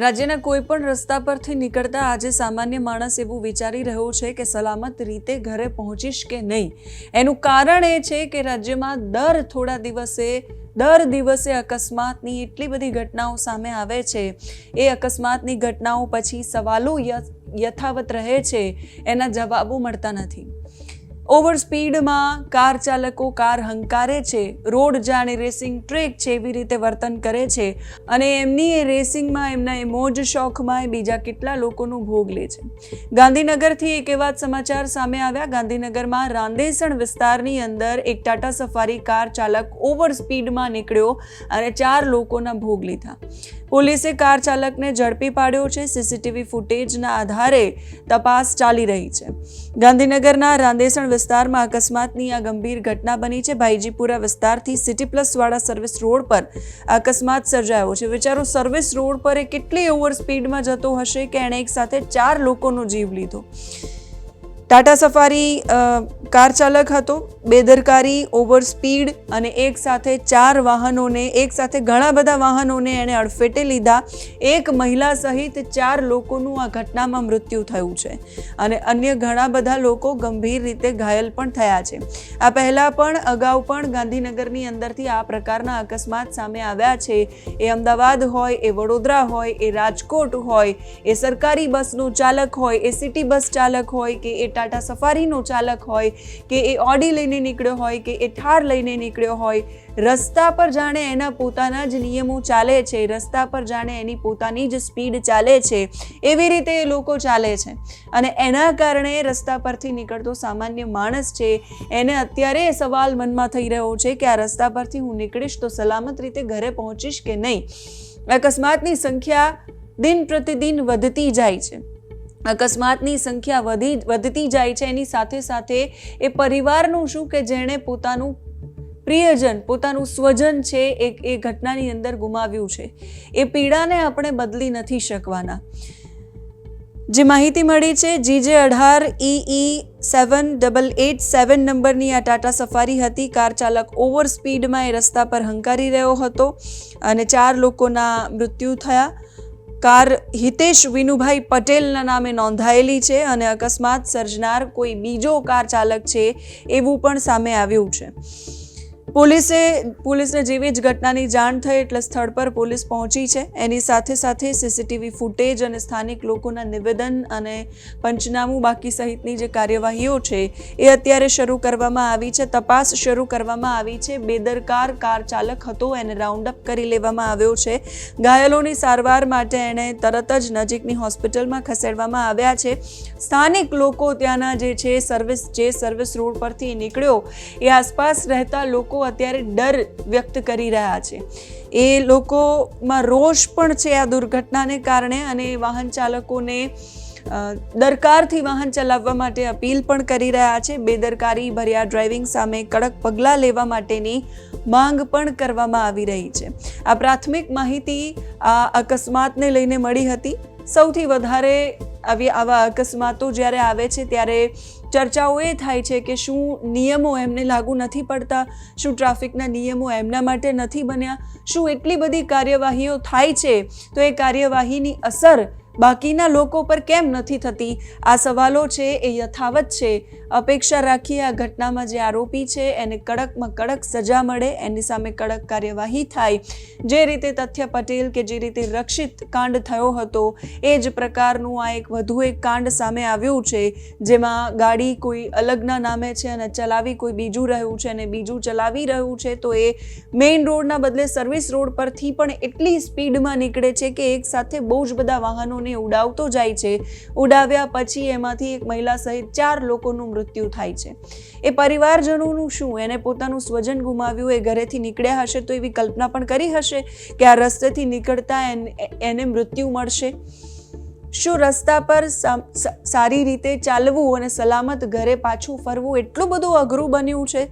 રાજ્યના કોઈ પણ રસ્તા પરથી નીકળતા આજે સામાન્ય માણસ એવું વિચારી રહ્યો છે કે સલામત રીતે ઘરે પહોંચીશ કે નહીં. એનું કારણ એ છે કે રાજ્યમાં દર થોડા દિવસે, દર દિવસે અકસ્માતની એટલી બધી ઘટનાઓ સામે આવે છે. એ અકસ્માતની ઘટનાઓ પછી સવાલો યથાવત રહે છે. એના જવાબો મળતા નથી. ઓવર સ્પીડમાં કાર ચાલકો કાર હંકારે છે, રોડ જાણે રેસિંગ ટ્રેક છે એવી રીતે વર્તન કરે છે અને એમની એ રેસિંગમાં એમના એ મોજ શોખમાં એ બીજા કેટલા લોકોનો ભોગ લે છે. ગાંધીનગરથી એક એવા સમાચાર સામે આવ્યા. ગાંધીનગરમાં રાંદેસણ વિસ્તારની અંદર એક ટાટા સફારી કાર ચાલક ઓવર સ્પીડમાં નીકળ્યો અને ચાર લોકોના ભોગ લીધા. પોલીસે કાર ચાલકને ઝડપી પાડ્યો છે. સીસીટીવી ફૂટેજના આધારે તપાસ ચાલી રહી છે. ગાંધીનગરના રાંદેસણ વિસ્તારમાં અકસ્માતની આ ગંભીર ઘટના બની છે. ભાઈજીપુરા વિસ્તારથી સિટી પ્લસવાળા સર્વિસ રોડ પર અકસ્માત સર્જાયો છે. વિચારો, સર્વિસ રોડ પર એ કેટલી ઓવર સ્પીડમાં જતો હશે કે એણે એક સાથે ચાર લોકોનો જીવ લીધો? ટાટા સફારી કાર ચાલક હતો. બેદરકારી, ઓવર સ્પીડ અને એક સાથે ચાર વાહનોને, એક સાથે ઘણા બધા વાહનોને એણે અડફેટે લીધા. એક મહિલા સહિત ચાર લોકોનું આ ઘટનામાં મૃત્યુ થયું છે અને અન્ય ઘણા બધા લોકો ગંભીર રીતે ઘાયલ પણ થયા છે. આ પહેલાં પણ, અગાઉ પણ ગાંધીનગરની અંદરથી આ પ્રકારના અકસ્માત સામે આવ્યા છે. એ અમદાવાદ હોય, એ વડોદરા હોય, એ રાજકોટ હોય, એ સરકારી બસનો ચાલક હોય, એ સિટી બસ ચાલક હોય કે એ ટાટા સફારીનો ચાલક હોય કે એ ઓડી લઈને નીકળ્યો હોય કે એ ઠાર લઈને નીકળ્યો હોય, રસ્તા પર જાણે એના પોતાના જ નિયમો ચાલે છે, રસ્તા પર જાણે એની પોતાની જ સ્પીડ ચાલે છે, એવી રીતે એ લોકો ચાલે છે. અને એના કારણે રસ્તા પરથી નીકળતો સામાન્ય માણસ છે, એને અત્યારે સવાલ મનમાં થઈ રહ્યો છે કે આ રસ્તા પરથી હું નીકળીશ તો સલામત રીતે ઘરે પહોંચીશ કે નહીં? અકસ્માતની સંખ્યા દિન પ્રતિદિન વધતી જાય છે. અકસ્માતની સંખ્યા વધી વધતી જાય છે. એની સાથે સાથે એ પરિવારનું શું કે જેણે પોતાનું પ્રિયજન, પોતાનું સ્વજન છે એ એ ઘટનાની અંદર ગુમાવ્યું છે. એ પીડાને આપણે બદલી નથી શકવાના. જે માહિતી મળી છે, જીજે અઢાર ઈ સેવન ડબલ એટ સેવન નંબરની આ ટાટા સફારી હતી. કાર ચાલક ઓવર સ્પીડમાં એ રસ્તા પર હંકારી રહ્યો હતો અને ચાર લોકોના મૃત્યુ થયા. કાર હિતેશ વિનુભાઈ પટેલના નામે નોંધાયેલી છે અને અકસ્માત સર્જનાર કોઈ બીજો કાર ચાલક છે એવું પણ સામે આવ્યું છે. પોલીસે પોલીસને જેવી જ ઘટનાની જાણ થઈ એટલે સ્થળ પર પોલીસ પહોંચી છે. એની સાથે સાથે સીસીટીવી ફૂટેજ અને સ્થાનિક લોકોના નિવેદન અને પંચનામું બાકી સહિતની જે કાર્યવાહીઓ છે એ અત્યારે શરૂ કરવામાં આવી છે. તપાસ શરૂ કરવામાં આવી છે. બેદરકાર કાર ચાલક હતો, એને રાઉન્ડ અપ કરી લેવામાં આવ્યો છે. ઘાયલોની સારવાર માટે એણે તરત જ નજીકની હોસ્પિટલમાં ખસેડવામાં આવ્યા છે. સ્થાનિક લોકો ત્યાંના જે છે, સર્વિસ, જે સર્વિસ રોડ પરથી નીકળ્યો એ આસપાસ રહેતા લોકો અત્યારે ડર વ્યક્ત કરી રહ્યા છે. એ લોકોમાં રોષ પણ છે આ દુર્ઘટનાને કારણે અને વાહન ચાલકોને દરકારથી વાહન ચલાવવા માટે અપીલ પણ કરી રહ્યા છે. બેદરકારી, ભર્યા ડ્રાઇવિંગ સામે કડક પગલાં લેવા માટેની માંગ પણ કરવામાં આવી રહી છે. આ પ્રાથમિક માહિતી આ અકસ્માતને લઈને મળી હતી. સૌથી વધારે આવી આવા અકસ્માતો જ્યારે આવે છે ત્યારે ચર્ચાઓ એ થાય છે કે શું નિયમો એમને લાગુ નથી પડતા, શું ટ્રાફિકના નિયમો એમના માટે નથી બન્યા, શું એટલી બધી કાર્યવાહીઓ થાય છે, તો એ કાર્યવાહીની અસર બાકીના લોકો પર કેમ નથી થતી? આ સવાલો છે, એ યથાવત છે. અપેક્ષા રાખીએ આ ઘટનામાં જે આરોપી છે, એને કડકમાં કડક સજા મળે, એની સામે કડક કાર્યવાહી થાય. જે રીતે તથ્ય પટેલ કે જે રીતે રક્ષિત કાંડ થયો હતો, એ જ પ્રકારનું આ એક વધુ એક કાંડ સામે આવ્યું છે, જેમાં ગાડી કોઈ અલગના નામે છે અને ચલાવી કોઈ બીજું રહ્યું છે અને બીજું ચલાવી રહ્યું છે, તો એ મેઇન રોડના બદલે સર્વિસ રોડ પરથી પણ એટલી સ્પીડમાં નીકળે છે કે એક સાથે બહુ જ બધા વાહનોને ઉડાવતો જાય છે. ઉડાવ્યા પછી એમાંથી એક મહિલા સહિત ચાર લોકોનું મૃત્યુ થાય છે. એ પરિવારજનોનું શું? એને પોતાનું સ્વજન ગુમાવ્યું, એ ઘરેથી નીકળ્યા હશે તો એવી કલ્પના પણ કરી હશે કે આ રસ્તેથી નીકળતા એને મૃત્યુ મળશે? શું રસ્તા પર સારી રીતે ચાલવું અને સલામત ઘરે પાછું ફરવું એટલું બધું અઘરું બન્યું છે?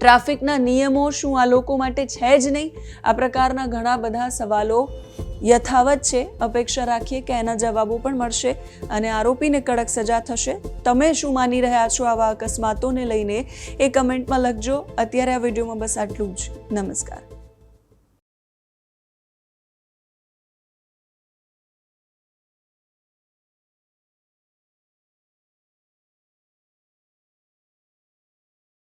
ટ્રાફિકના નિયમો શું આ લોકો માટે છે જ નહીં? આ પ્રકારના ઘણા બધા સવાલો યથાવત છે. અપેક્ષા રાખીએ કે એના જવાબો પણ મળશે અને આરોપીને કડક સજા થશે. તમે શું માની રહ્યા છો આવા અકસ્માતોને લઈને? એ કમેન્ટમાં લખજો. અત્યારે આ વિડીયોમાં બસ આટલું જ. નમસ્કાર.